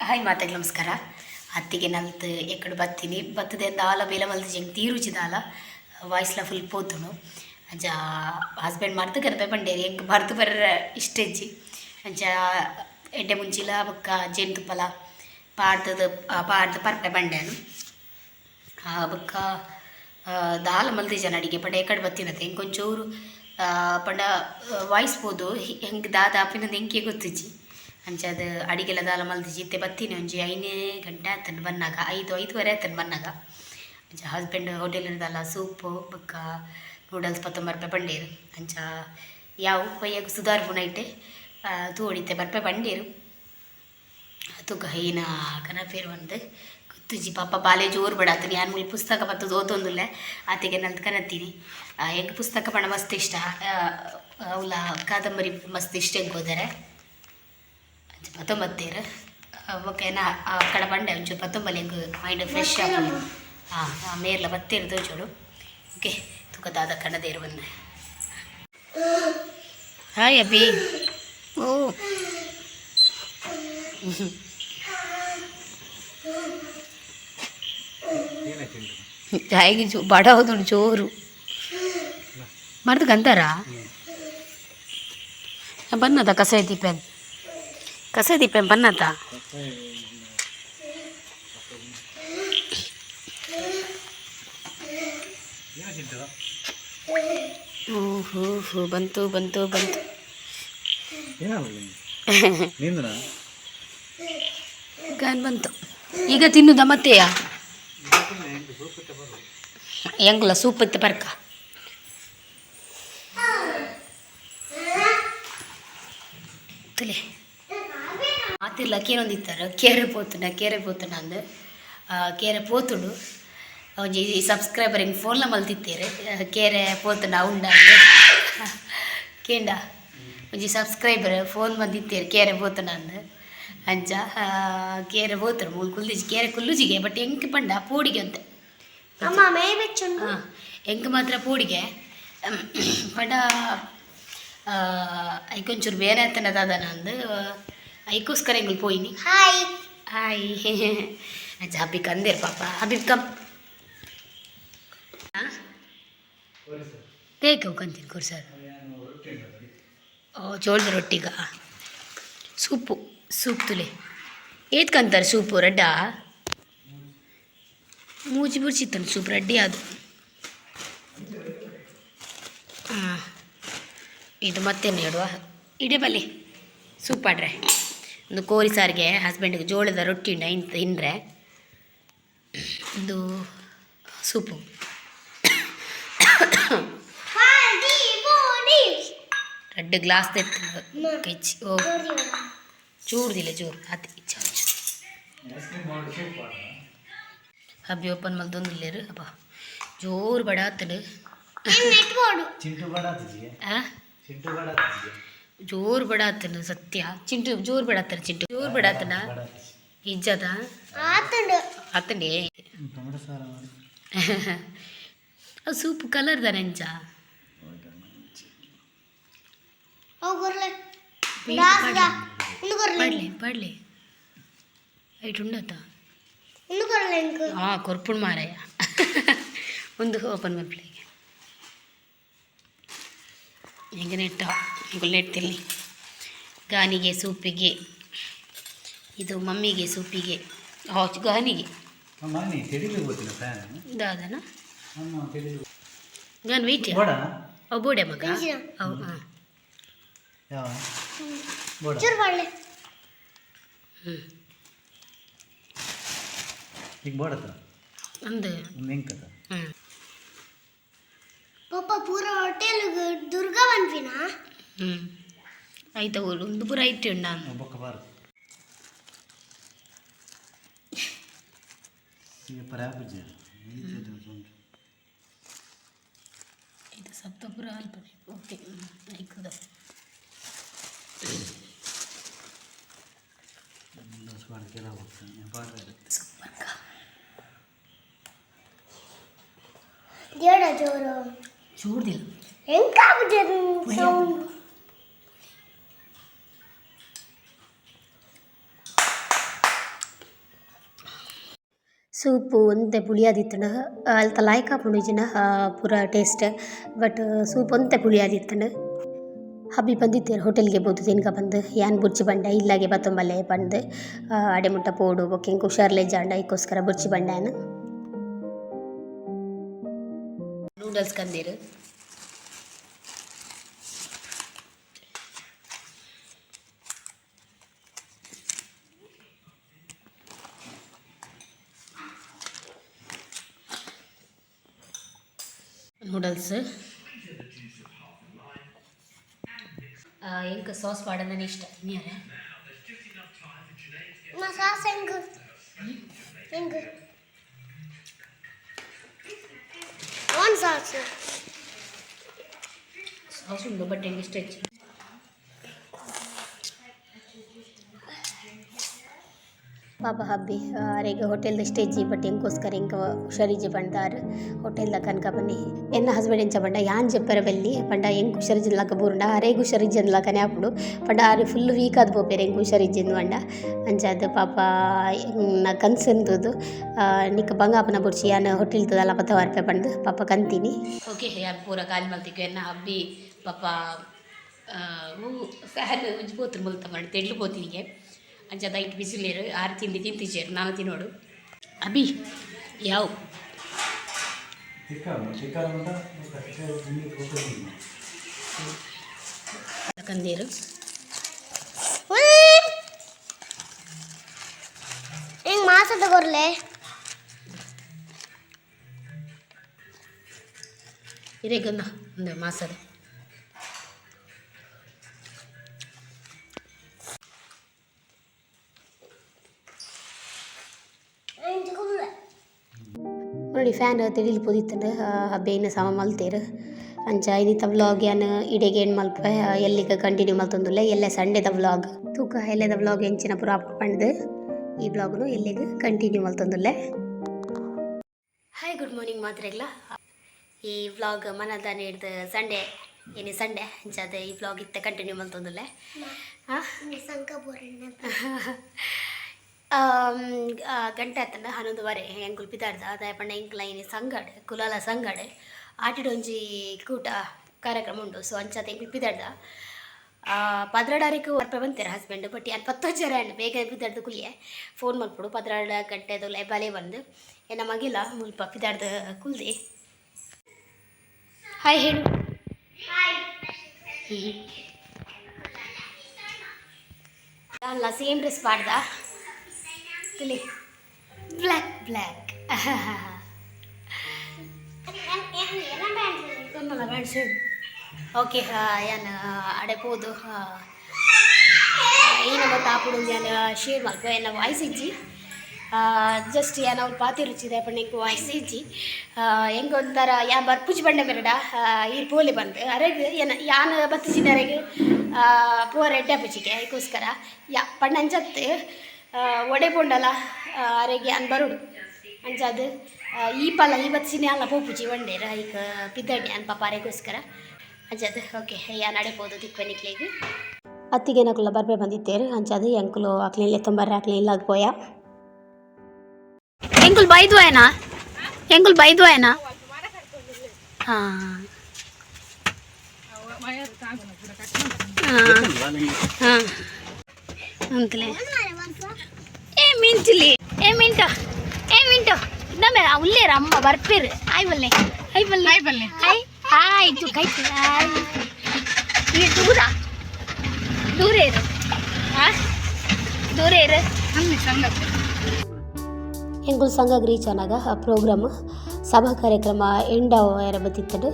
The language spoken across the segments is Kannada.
ಹಾಯ್ ಮಾತಾಗಿ ನಮಸ್ಕಾರ. ಅತ್ತಿಗೆ ನಲ್ತು ಎಕ್ಕಡು ಬತ್ತೀನಿ. ಬತ್ತದೆ ಅಂದ ಆಲ ಬೇಲ ಮಲ್ತು ಜಂಗ್ ತೀರುಚಿದ ವಾಯ್ಸ್ಲ ಫುಲ್ ಪೋತುನು. ಅಂಚ ಹಸ್ಬೆಂಡ್ ಮಾಡ್ತು ಕರ್ಪೆ ಬಂಡೇರಿ. ಎಂಕ್ ಮರ್ತು ಬರ್ರ ಇಷ್ಟೆಜ್ಜಿ ಅಂಚ ಎಡ್ಡೆ ಮುಂಚಿಲ ಬೊಕ್ಕ ಜೇನುತುಪ್ಪಲ ಪಾಡ್ತದ ಪಾಡ್ದ ಪರ್ಪೆ ಬಂಡೇನು. ಆ ಬೊಕ್ಕ ದಾಲ ಮಲ್ದಿಜನ ಅಡಿಗೆ ಪಂಡ ಎಕ್ಕಡೆ ಬತ್ತಿನತೆ ಹೆಂಗೆ ಆ, ಪಂಡ ವಾಯ್ಸ್ ಪೋದು. ಹೆಂಗೆ ದಾದ ಅಪ್ಪಿನದು ಹೆಂಗೆ ಗೊತ್ತಿಜ್ಜಿ? ಅಂಚದ ಅಡಿಗೆಲ್ಲ ದಾಲ ಮಲ್ದಿಜಿ ಇತ್ತೆ ಬತ್ತೀನಿ ಒಂಜಿ ಐನೇ ಗಂಟೆ ಆತನ ಬನ್ನಾಗ, ಐದು, ಐದುವರೆ ಆತನ ಬನ್ನಾಗ. ಅಂಚ ಹಸ್ಬೆಂಡ್ ಹೋಟೆಲಿನದಲ್ಲ ಸೂಪು, ಬೊಕ್ಕ ನೂಡಲ್ಸ್ ಪತ್ತೊಂಬತ್ತು ರೂಪಾಯಿ ಬಂಡೇರು. ಅಂಚ ಯಾವ ಪಯ್ಯಾಗ ಸುಧಾರ್ ಇಟ್ಟೆ ತೂ ಹೊಡಿತೆ ಬರ್ಪೆ ಬಂಡೇರು. ತೂಕ ಹೀನ ಕನಪೇರು ಒಂದು. ತುಜಿ ಪಾಪ ಬಾಲೆ ಜೋರು ಬಿಡಾತೀನಿ ಯಾರು ಮುಳಿ ಪುಸ್ತಕ ಮತ್ತು ಓದೊಂದಿಲ್ಲ ಆತಿಗೆ ನಂದು ಕನತ್ತೀನಿ. ಹೆಂಗೆ ಪುಸ್ತಕ ಪಣ ಮಸ್ತ್ ಇಷ್ಟ? ಅವಲ ಕಾದಂಬರಿ ಮಸ್ತ್ ಇಷ್ಟ ಹೆಂಗೆ ಹೋದರೆ ಪತ್ತೊಂಬತ್ತೇರು ಓಕೆ ನಾ ಆ ಕಡೆ ಬಂಡೆ ಒಂಚೂರು ಪತ್ತೊಂಬಲ್ಲಿ ಮೈಂಡ್ ಫ್ರೆಶ್ ಆಗಿ ಹಾಂ ಮೇರ್ಲ ಬತ್ತೇರು ಚೋಡು ಓಕೆ ತುಕದಾದ ಕಣದೇರು ಬಂದೆ ಹಾಯ್ ಅಭಿ. ಓ. ಚಾಯಿಗೆ ಜೋ ಬಡ ಹೌದು ಜೋರು. ಮಾಡ್ದಕ್ಕೆ ಅಂತಾರ ಬನ್ನದ ಕಸ ದೀಪನ್ ಕಸ ದೀಪನ್ ಬನ್ನದ ಹ್ಞೂ ಹ್ಞೂ ಹ್ಞೂ ಬಂತು ಬಂತು ಬಂತು ನಿಂದನ ಗಾನ್ ಬಂತು ಈಗ ತಿನ್ನುದ ಮತ್ತೆಯಾ ಹೆಂಗಲ್ಲ ಸೂಪ್ ಇತ್ತು ಬರ್ಕ ತುಲೆ ಮಾತಿರ್ಲ ಕೇರೊಂದಿತ್ತಾರೆ ಕೇರೆ ಪೋತುನ ಕೇರೆ ಪೋತುನ ಅಂದ. ಕೇರೆ ಪೋತುಡು. ಒಂಜಿ ಸಬ್ಸ್ಕ್ರೈಬರ್ ಹಿಂಗೆ ಫೋನ್ಲ ಮಲ್ತಿತ್ತೇರು. ಕೇರೆ ಪೋತುನ ಉಂಡ ಕೇಂಡ. ಒಂಜಿ ಸಬ್ಸ್ಕ್ರೈಬರ್ ಫೋನ್ ಬಂದಿತ್ತೇರು ಕೇರೆ ಪೋತುನ ಅಂದ. ಅಂಚ ಆ, ಕೇರೆ ಪೋತರು ಮೂಲು ಕುಲ್ದಿಜಿ ಕೇರೆ ಕುಲ್ಲುಜಿಗೆ ಬಟ್ ಎಂಕ್ ಪಂಡ ಪೂಡಿಗೆ ಅಂತ. ಅಮ್ಮ ಹಾಂ ಎಂಕ್ ಮಾತ್ರ ಪೂಡಿಗೆ. ಪಂಡ ಐಕೊಂಚೂರು ಬೇರೆ ಆತನದ ನಂದು ಐಕೋಸ್ಕರ ಹೆಂಗ್ ಪೋಯಿನಿ ಹಾಯ್ ಹಾಯ್ ಅಜ್ಜ ಹಬ್ಬಿಕ್ ಅಂದೇರ್ ಪಾಪ ಹಬಿಬ್ ಕಮ್ ತೇಕ ಕಂತೀನಿ ಕುರ್ಸರ್ ಓ ಚೋಳದ ರೊಟ್ಟಿಗ ಸೂಪು ಸೂಪ್ ತುಲೆ ಏತ್ ಕಂತಾರೆ ಸೂಪು ರಡ್ಡ ಮೂಜಿ ಬುಡ್ಸಿತ್ತನು ಸೂಪ್ ರಡ್ಡಿ ಅದು ಹಾಂ ಇದು ಮತ್ತೇನು ಹೇಳುವ ಇಡೀ ಬಲ್ಲಿ ಸೂಪ್ ಆಡ್ರೆ ಒಂದು ಕೋರಿ ಸಾರಿಗೆ ಹಸ್ಬೆಂಡಿಗೆ ಜೋಳದ ರೊಟ್ಟಿ ಉಂಡ ಇಂತ ತಿಂದರೆ ಒಂದು ಸೂಪು ಹಾದಿ ಬೋಡಿ ரெண்டு ಗ್ಲಾಸ್ ತೆತ್ತು ಕಚ್ಚಿ ಓ ಚೂರ್ದಿಲ್ಲ ಚೂರು ಅತಿ ಇಚ್ಛ ಹಬ್ಬಿ ಓಪನ್ ಮಲ್ದೊಂದು ಇಲ್ಲೇರು ಅಪ್ಪ ಜೋರು ಬಡ ಆತನು ನೆಟ್ ಬೋಡು ಚಿಂಟು ಬಡಾತಿಗೆ ಆ ಚಿಂಟು ಬಡಾತಿಗೆ ಜೋರು ಬಿಡಾತನ ಸತ್ಯ. ಚಿಂಟು ಜೋರ್ ಬಿಡಾತನ ಚಿಂಟು ಜೋರು ಬಿಡಾತನ ಇಜ್ಜದ. ಆತಂಡೆ. ಅದು ಸೂಪ್ ಕಲರ್ದ ನೆಂಚ. ಅವು ಪಡ್ಲೆ. ಪಡ್ಲೆ ಐಟ್ ಉಂಡತ. ಹಾಂ ಕೊರ್ಪುಣ್ ಮಾರಯ್ಯ ಒಂದು ಓಪನ್ ಮಲ್ಪ್ಲಿಗೆ ಈಗ ನೆಟ್ಟ ಈಗ ನೆಟ್ಟಿಲ್ಲಿ ಗಾನಿಗೆ ಸೂಪಿಗೆ ಇದು ಮಮ್ಮಿಗೆ ಸೂಪಿಗೆ ಹೌಚ್ ಗಾನಿಗೆ. ತಿಳಿದು ಗಾನ್ ವೈಟ್ ಬೋಡ ಅವು ಬೋಡೆ ಮಗ. ಅವು ಹಾಂ. ಹ್ಞೂ ಈಗ ಬೋಡತ್ತ ಅಂದ? ಹ್ಞೂ ಪಪ್ಪ ಪೂರ ಹೋಟೆಲ್ ದುರ್ಗಾ ಬಂದ್ವಿನಾ ಹ್ಞೂ ಆಯ್ತಾ ಊರು ಒಂದು ಪೂರ ಐತಿ ಉಂಡ ಒಬ್ಬಕ್ಕ ಬಾರ ಈಗ ಪರಾಪುಜ ಇದು ಸಪ್ತಪುರ ಅಲ್ಪ ಓಕೆ ಆಯ್ಕದ ಕೆಲ ಹೋಗ್ತಾನೆ ಬಾರ ಇರುತ್ತೆ ಸೂಪರ್ ದೇಡ ಜೋರು ಚೂಡ್ದಿಲ್ಲ ಹೆಂಗಾಗುತ್ತೆ ಸೂಪು ಒಂತೆ ಪುಳಿಯಾದಿತ್ತಂಡ ಅಲ್ತ ಲಾಯ್ಕ್ ಆಪುಂಡು ಪೂರ ಟೇಸ್ಟ್ ಬಟ್ ಸೂಪ್ ಒಂತೆ ಪುಳಿಯಾದಿತ್ತಂಡು ಹಬ್ಬಿ ಬಂದಿದ್ದೇರು ಹೋಟೆಲ್ಗೆ ಬೋದು ತಿನ್ಕ ಬಂದು, ಯಾನ್ ಬುರ್ಚಿ ಬಂಡ, ಇಲ್ಲಾಗೆ ಬತ್ತೊಂಬಲ್ಲೆ ಬಂದು ಅಡೆ ಮುಟ್ಟ ಪೋಡು, ಬೊಕ್ಕೆಂಗ್ ಹುಷಾರ್ಲೆ ಜಾಂಡ, ಇಕ್ಕೋಸ್ಕರ ಬುರ್ಚಿ ಬಂಡಾನ. ನೂಡಲ್ಸ್ ಕಂದೀರು. ವೆಜಿಟೇಬಲ್ಸ್ ಹೆಂಗೆ ಸಾಸ್ ಮಾಡೋದನ್ನ ಇಷ್ಟ ನೀರೇ ಸಾಸ್ ಹೆಂಗೆ ಹೆಂಗೆ ಸಾಸ್ ಸಾಸ್ ಉಂಡು ಬಟ್ ಹೆಂಗೆ ಇಷ್ಟ ಹೆಚ್ಚು ಪಾಪ ಹಬ್ಬಿ ಅರೆಗೆ ಹೋಟೆಲ್ದ ಸ್ಟೇಜಿ ಬಟ್ ಹೆಂಗೋಸ್ಕರ ಹೆಂಗ ಹುಷಾರಿಜಿ ಬಂಡಾರ್ ಹೋಟೆಲ್ದ ಕನಕ ಬನ್ನಿ. ಎನ್ನ ಹಸ್ಬೆಂಡ್ ಎಂಚ ಬಂಡ, ಯಾನ್ ಜಪ್ಪರ ಬಲ್ಲಿ ಪಂಡ ಹೆಂಗ್ ಹುಷಾರಿಜಿನ್ಲಾಕ ಬೂರ್ಂಡ ಅರೆಗೆ ಹುಷಾರಿಜಿನ್ಲಾಕನೇ ಹಾಪುಡು ಪಂಡ. ಆರು ಫುಲ್ ವೀಕ್ ಆದ ಬೋಪೇರು ಹೆಂಗೆ ಹುಷಾರಿಜಿನ್ ಬಂಡ. ಅಂಚಾದ ಪಾಪ ನ ಕನ್ಸಂದದು ನಿಕ್ಕ ಬಂಗಾಪನ ಬುಡ್ಸಿ, ಯಾನ್ ಹೋಟೆಲ್ ತದಲ್ಲ ಪತ್ತ ವಾರ್ಪೆ ಬಂದು ಪಾಪ ಕಂತೀನಿ. ಓಕೆ ಯಾರು ಪೂರ ಕಾಲ್ ಮಲ್ತಿಕ್ಕು ಎನ್ನ ಹಬ್ಬಿ, ಪಾಪ ಸಹನ್ ಉಜ್ಬೋತ್ರ ಮುಲ್ತ ಮಾಡಿ, ತೆಡ್ಲು ಬೋತಿನಿಗೆ. ಅಂಚದ ಐಟ್ ಬಿಸಿಲೇರು ಆರು ತಿಂಡಿ ತಿಂತಿದ್ದೇರು ನಾನು ತಿನ್ನೋಡು ಅಭಿ ಯಾವ ಕಂದೀರು ಹೆಂಗ್ ಮಾಸದ ಕೊರ್ಲೆ ಇರೇ ಗಂಧ ಒಂದು ಮಾಸದ ನೋಡಿ ಫ್ಯಾನ್ ತಿಳಿಲಿ ಪೋದಿತ್ತಂಡು ಬೇನ ಸಮ ಮಲ್ತೇರು. ಅಂಚ ಇದಿತ್ತ ವ್ಲಾಗ್ ಯಾನ್ ಇಡೆಗೆ ಏನು ಮಲ್ಪ ಎಲ್ಲಿಗೆ ಕಂಟಿನ್ಯೂ ಮಲ್ತೊಂದುಲ್ಲ ಎಲ್ಲ ಸಂಡೆದ ವ್ಲಾಗ್ ತೂಕ ಎಲ್ಲದ ವ್ಲಾಗ್ ಎಂಚಿನ ಪೂರ ಅಪ್ ಪಂಡ್ದು ಈ ವ್ಲಾಗ್ನು ಎಲ್ಲಿಗೆ ಕಂಟಿನ್ಯೂ ಮಲ್ತೊಂದುಲ್ಲೆ. ಹಾಯ್ ಗುಡ್ ಮಾರ್ನಿಂಗ್ ಮಾತ್ರೆಗ್ಲ. ಈ ವ್ಲಾಗ್ ಮನದ ಹಿಡ್ದು ಸಂಡೇ ಸಂಡೆ ಸಂಡೇ ಅದೇ ಈ ವ್ಲಾಗ್ ಇತ್ತ ಕಂಟಿನ್ಯೂ ಮಲ್ತೊಂದುಲ್ಲೆ. ಹಾಂ ಗಂಟೆ ಆತನ ಹನ್ನೊಂದುವರೆ ಎಂಕುಲು ಗುಲ್ಪಿದಾರ್ದ ಅದಾಯ ಪಂಡ ಎಂಕ್ಲ ಸಂಗಡೆ ಕುಲಾಲ ಸಂಗಡ್ ಆಟಿಡೊಂಜಿ ಕೂಟ ಕಾರ್ಯಕ್ರಮ ಉಂಡು ಸೊ ಅಂಚಾತ ಎಂಕುಲು ಪಿದಾಡ್ದ ಪದ್ರಡಾರಿಗೂ ವರ್ಪೆ ಬಂತೇರೆ ಹಸ್ಬೆಂಡ್ ಬಟ್ ಯಾನ್ ಜರ ಅಂಡ್ ಬೇಗ ಬಿದ್ದಾಡ್ದು ಕುಲಿಯೆ. ಫೋನ್ ಮಲ್ಪುಡು ಪದ್ರಾಡ ಗಂಟೆದು ಲೈಬಾಲೆ ಬಂದು. ಏ ನಮಗಿಲ್ಲ ಮುಲ್ಪ ಪಿದಾಡ್ದ ಕುಲ್ದಿ. ಹಾಯ್ ಹೇಳು. ಅಲ್ಲ ಸೇಮ್ ಡ್ರೆಸ್ ಪಾಡ್ದ ಇಲ್ಲಿ ಬ್ಲ್ಯಾಕ್ ಬ್ಲ್ಯಾಕ್ ಬ್ಯಾಡ್ಸು ಓಕೆ ಏನು ಅಡೆ ಏನು ಏನಮ್ಮ ತಾಪುಡು ಏನು ಶೇರ್ ಮಾಡ್ಕೊ ಏನ ವಾಯ್ಸ್ ಇಜ್ಜಿ ಜಸ್ಟ್ ಏನೋ ಅವ್ರು ಪಾತಿ ರುಚಿದೆ ವಾಯ್ಸ್ ಇಜ್ಜಿ ಹೆಂಗೆ ಒಂಥರ ಯಾ ಬರ್ಪುಜಿ ಬಂಡೆ ಬೇಡ ಈ ಪೋಲಿ ಬಂದು. ಅರೆಗೆ ಏನ ಯಾನ್ ಬತ್ತಿಸಿದ ಅರೆಗೆ ಪೋ ಎಡ್ಡೆ ಪುಜಿಗೆ ಅದಕ್ಕೋಸ್ಕರ ಯಾ ಪಣ್ಣ ಅಂಜತ್ತು ಒಡೆ ಪೊಂಡಲ ಅರೆಗೆ ಅನ್ ಬರುಡು ಅಂಜಾದು. ಈ ಪಲ ಇವತ್ತು ಸಿನಿ ಅಲ್ಲ ಪೋಪುಜಿ ಒಂಡೇರ ಈಗ ಪಿದ್ದಡ್ಡೆ ಅನ್ ಪಾಪ ಅರೆಗೋಸ್ಕರ ಅಂಜಾದು, ಓಕೆ, ಯಾ ನಡೆಬೋದು ದಿಕ್ವನಿಕ್ಲಿಗೆ ಅತ್ತಿಗೆ ನಕುಲ ಬರ್ಬೆ ಬಂದಿತ್ತೇರು. ಅಂಚಾದು ಎಂಕುಲು ಅಕ್ಲಿಲ್ಲ ತೊಂಬರ್ರೆ ಅಕ್ಲಿ ಇಲ್ಲ ಪೋಯ. ಎಂಕುಲ್ ಬೈದು ಆಯ್ನಾ ಎಂಕುಲ್ ಬೈದು ಆಯ್ನಾ ಹಾಂ. ಹಾಂ. ಅಂತಲೇ. ಮಿಂಚಲಿ. ಏ ಮಿಂಟು ಏ ಮಿಂಟು ನಮ್ಮ ಉಲ್ಲೇರ ಅಮ್ಮ ಬರ್ತೀರಿ. ಆಯ್ ಬಲ್ಲೆ ಆಯ್ ಬಲ್ಲೆ ಆಯ್ ಬಲ್ಲೆ ಆಯ್ ಆಯ್ತು ಕೈತು ಆಯ್ ಈ ದೂರ ದೂರ ಇರು. ಆ ದೂರ ಇರು. ಎಂಗುಲ್ ಸಂಘ ರೀಚ್ ಪ್ರೋಗ್ರಾಮ್ ಸಭಾ ಕಾರ್ಯಕ್ರಮ ಎಂಡ ಸರಿಯಲ್ಲ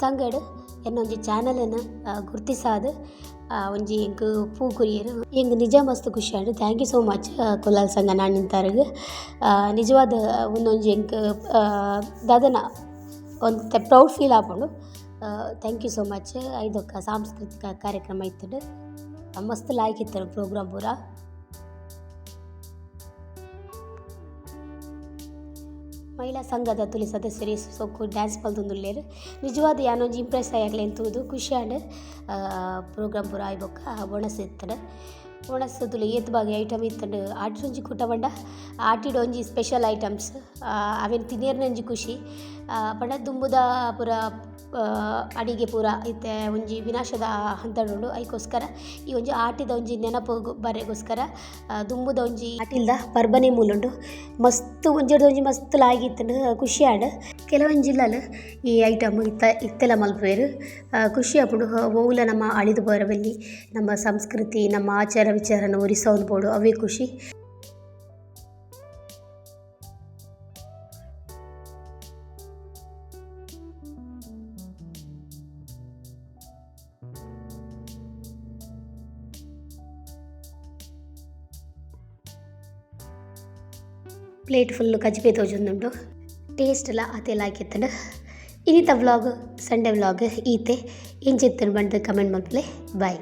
ಸಂಗಡ್ ಎನ್ನೊಂಜಿ ಚಾನಲನ್ನು ಗುರ್ತಿಸಾದ ಒಂಜಿ ಎಂಕ್ ಪೂ ಕುರಿಯರು ಎಂಗ್ ನಿಜ ಮಸ್ತ್ ಖುಷಿ and thank you so much Kulal Sangha ನಾನು ನಿಂತಾರ್ಗ್. ನಿಜವಾದ ಒಂದೊಂಜಿ ಎಂಕ್ ದಾದನ, ಒಂದು ಪ್ರೌಡ್ ಫೀಲ್ ಆಪುಂಡು. ಥ್ಯಾಂಕ್ ಯು ಸೋ ಮಚ್ ಐದೊಕ್ಕ ಸಾಂಸ್ಕೃತಿಕ ಕಾರ್ಯಕ್ರಮ ಇತ್ತು ಮಸ್ತ್ ಲಾಯ್ಕ್ ಇತ್ತು ಪ್ರೋಗ್ರಾಮ್ ಪೂರ. ಮಹಿಳಾ ಸಂಘದ ತುಲಿ ಸದಸ್ಯರು ಸೊಕ್ಕು ಡ್ಯಾನ್ಸ್ ಮಲ್ತೊಂದುಲ್ಲೆರ್ ನಿಜವಾದ ಯಾನೊಂಜಿ ಇಂಪ್ರೆಸ್ ಆಯಾಕ್ಲೆ ಅಂತೂದು ಆಂಡ್ ಪ್ರೋಗ್ರಾಮ್ ಪೂರ ಆಯ್ಬೊಕ್ಕ ಬೋನಸ್ ಇತ್ತಂಡ್ ಬೋನಸ್ ತುಲು ಏತ್ ಬಾಗಿ ಐಟಮ್ ಇತ್ತಂಡು. ಆಟಿಡೊಂಜಿ ಕುಟ ಪಂಡ. ಆಟಿಡೊಂಜಿ ಸ್ಪೆಷಲ್ ಐಟಮ್ಸ್. ಅವೆನ್ ತಿನ್ನೇರ್ನಂಜಿ ಖುಷಿ. ಪಂಡ ದುಂಬುದ ಪೂರ ಅಡಿಗೆ ಪೂರ ಇತ್ತೆ ಒಂಜಿ ವಿನಾಶದ ಹಂತಡುಂಡು ಐಕೋಸ್ಕರ ಈ ಒಂಜಿ ಆಟಿದ ಒಂಜಿ ನೆನಪು ಬರೆಗೋಸ್ಕರ ದುಂಬುದ ಒಂಜಿ ಆಟಿಲ್ದ ಪರ್ಬನೆ ಮೂಲುಂಡು ಮಸ್ತ್ ಒಂಜೆಡ್ದು ಒಂಜಿ ಮಸ್ತ್ ಲಾಗಿತ್ತಂಡು ಖುಷಿ ಆಂಡ್ ಕೆಲವೊಂದು ಜಿಲ್ಲೆಲ್ ಈ ಐಟಮ್ ಇತ್ತ ಇತ್ತೆಲ ಮಲ್ಪುವೆರ್ ಆ, ಖುಷಿ ಆಪುಡು ಓವುಲ ನಮ್ಮ ಅಳಿದು ಬರಬಲ್ಲಿ ನಮ್ಮ ಸಂಸ್ಕೃತಿ ನಮ್ಮ ಆಚಾರ ವಿಚಾರನ ಉರಿಸೋದು ಬೋಡು ಅವೇ ಖುಷಿ. ಪ್ಲೇಟ್ ಫುಲ್ಲು ಕಜ್ಜಿಪೆ ತೋಜೊಂದುಂಡು ಟೇಸ್ಟ್ ಎಲ್ಲ ಅತೆಲ್ಲ ಹಾಕಿತ್ತಂಡು ಇನ್ನಿತ ವ್ಲಾಗ್ ಸಂಡೇ ವ್ಲಾಗ್ ಈತೆ. ಎಂಚಿತ್ತನು ಬಂದು ಕಮೆಂಟ್ ಮಲ್ಪಲೆ ಬಾಯ್